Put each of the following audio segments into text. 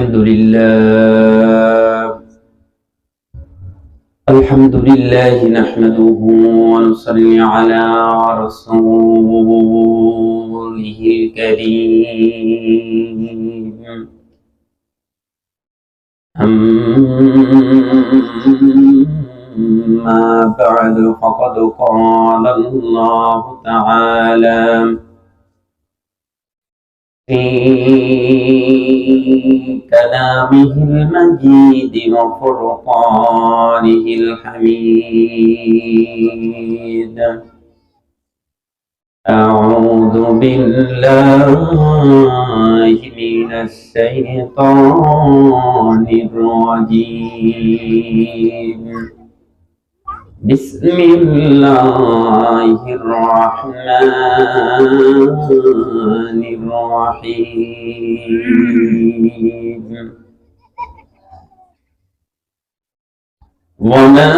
الحمد لله. الحمد لله نحمده ونصلي على رسوله الكريم. أما بعد فقد قال الله تعالى في كلامه المجيد وفرقانه الحميد. أعوذ بالله من الشيطان الرجيم. بسم الله الرحمن الرحيم. وما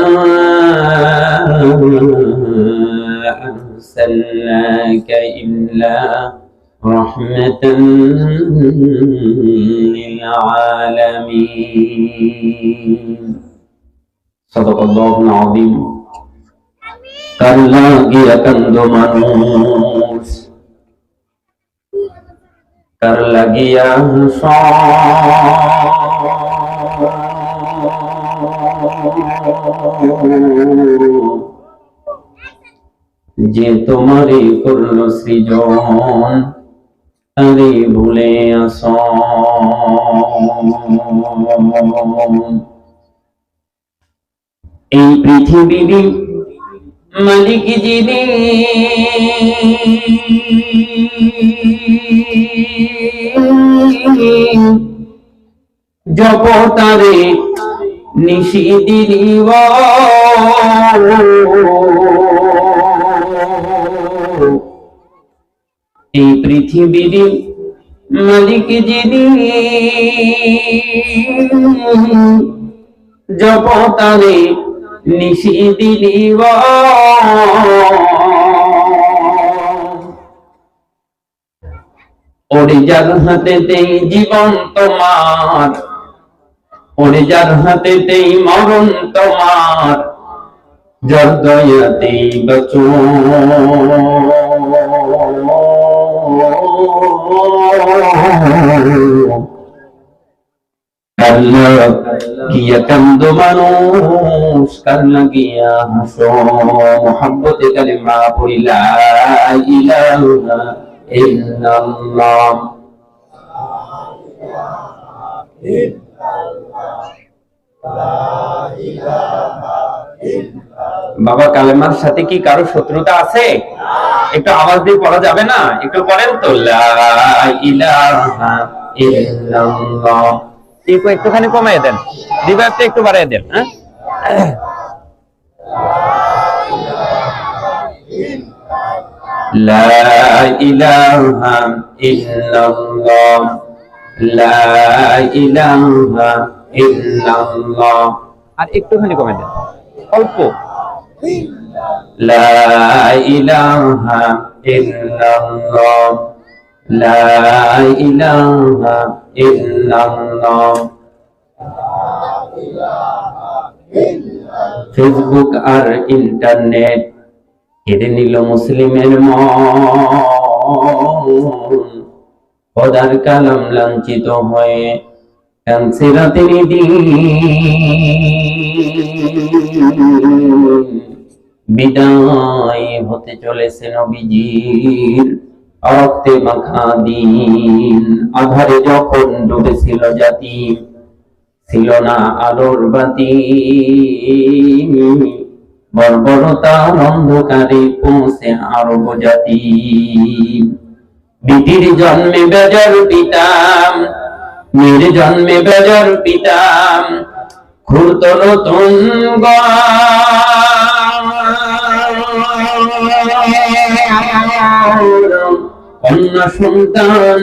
أرسلناك إلا رحمة للعالمين. صدق الله العظيم. কার লাগিয়া কান্দ মানুষ। কার লাগিয়া যে তোমারে করল সৃজন তারে ভুলে আস এই পৃথিবীর মালিক যিনি। জপ তারে নিশি দিলিব। এই পৃথিবীর মালিক যিনি। জপ তারে নিশি দিলিব ওরে যার হাতেতেই জীবন তোমার ওরে যার হাতেতেই মরণ তোমার যার দয়াতেই বচন বাবা, কালেমার সাথে কি কারও শত্রুতা আছে? একটু আওয়াজ দিয়ে পড়া যাবে না? একটু পড়েন তো ইলাহা ইল্লাল্লাহ। ইকো একটুখানি কমাই দেন। রিভাইভটা একটু বাড়িয়ে দেন হ্যাঁ? লা ইলাহা ইল্লাল্লাহ। লা ইলাহা ইল্লাল্লাহ। আর একটুখানি কমে দেন। অল্প। লা ইলাহা ইল্লাল্লাহ। لا إله إلا الله ফেসবুক আর ইন্টারনেট কেড়ে নিল মুসলিমের মন খোদার কালাম লাঞ্ছিত হয়ে কানসিরা তিনি বিদায় হতে চলেছে নবীজির রক্তে মাখা দিন। আধারে যখন ডুবেছিল জাতি, ছিল না আলোর বাতি। বর্বরতার অন্ধকারে পৌঁছে আরব জাতি। বিটির জন্মে বেজার পিতাম মেয়ের জন্মে বেজার পিতাম খুঁড়ত নতুন কন্যা সন্তান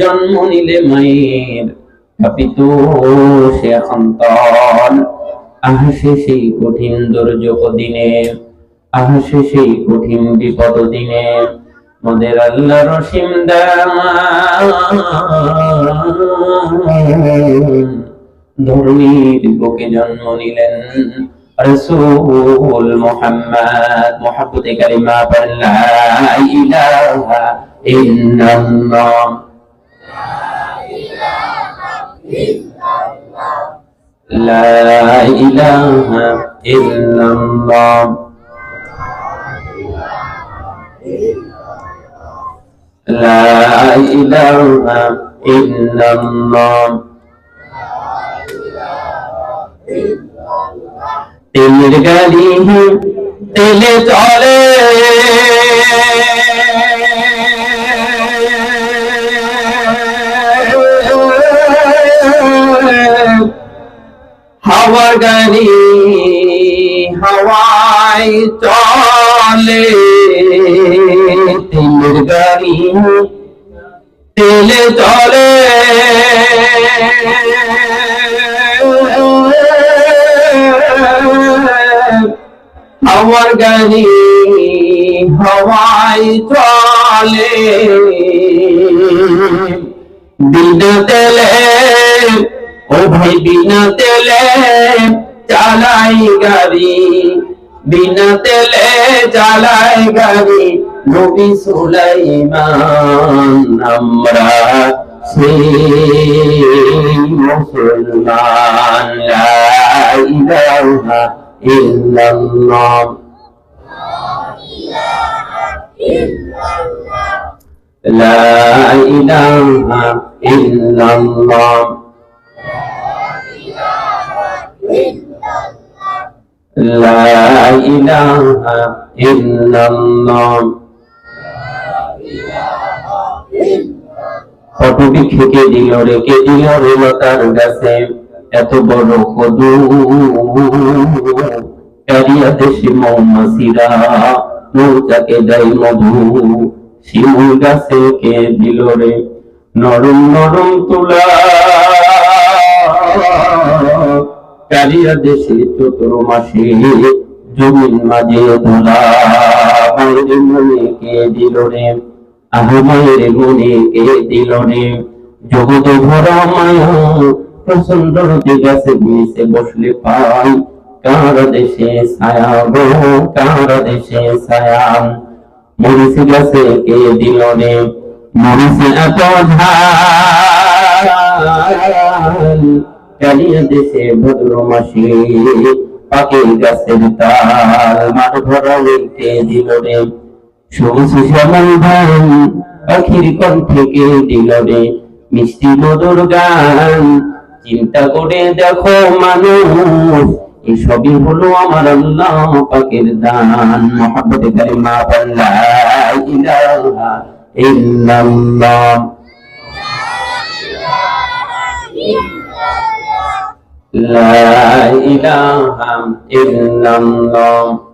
জন্ম নিলে মায়ের কাপিত সে সন্তান আহাসে সেই কঠিন দুর্যোগ দিনে আহাসে সেই কঠিন বিপদ দিনে। মোদের আল্লাহ রসিম ধর্মীর বুকে জন্ম নিলেন। رسول محمد. محبت كلمة لا إله إلا الله. لا إله إلا الله. لا إله إلا الله. তেলের গাড়ি তেলে চলে। হাওয়ার গাড়ি হাওয়ায় চলে। তেলের গাড়ি তেলে চলে। হাওয়ার গাড়ি হাওয়ায় চলে। বিনা তেলে, ও ভাই, বিনা তেলে চালাই গাড়ি। বিনা তেলে চালাই গাড়ি, নবী সুলাইমান, আমরা সেই মুসলমান লা ইলাহা ইল্লাল্লাহ لا إله إلا الله لا إله إلا الله ফটোটি থেকে দিল রেখে দিল রে লতার গাছে? এত বড় কদু। কারিয়া দেশে মৌমাছিরা মৌচাকে দেয় মধু। শিমুল গাছে কে দিল রে? নরম নরম তুলা। কারিয়া দেশে চতুর মাসে জমিন মাঝে ধুলা। মায়ের মনে কে দিল রে? আহা মায়ের মনে কে দিল রে জগত ভরা মায়া প্রচণ্ড রোদে গাছে নিচে বসলে পাই। কার দেশে ছায়া গো, কার দেশে ছায়া? মরিচি গাছে কে দিল রে মরিচে এত ঝাল। কালিয়া দেশে ভদ্র মাসে পাখির গাছের তাল, মাঠ ভরা কে দিল রে সবুজ মিষ্টি গান, চিন্তা করে দেখো মানুষ, এসবই হলো আমার আল্লাহ পাকের দান। মহাব্বতে কালিমা পাল্লা ইলাহা ইল্লাল্লাহ। লা ইলাহা ইল্লাল্লাহ।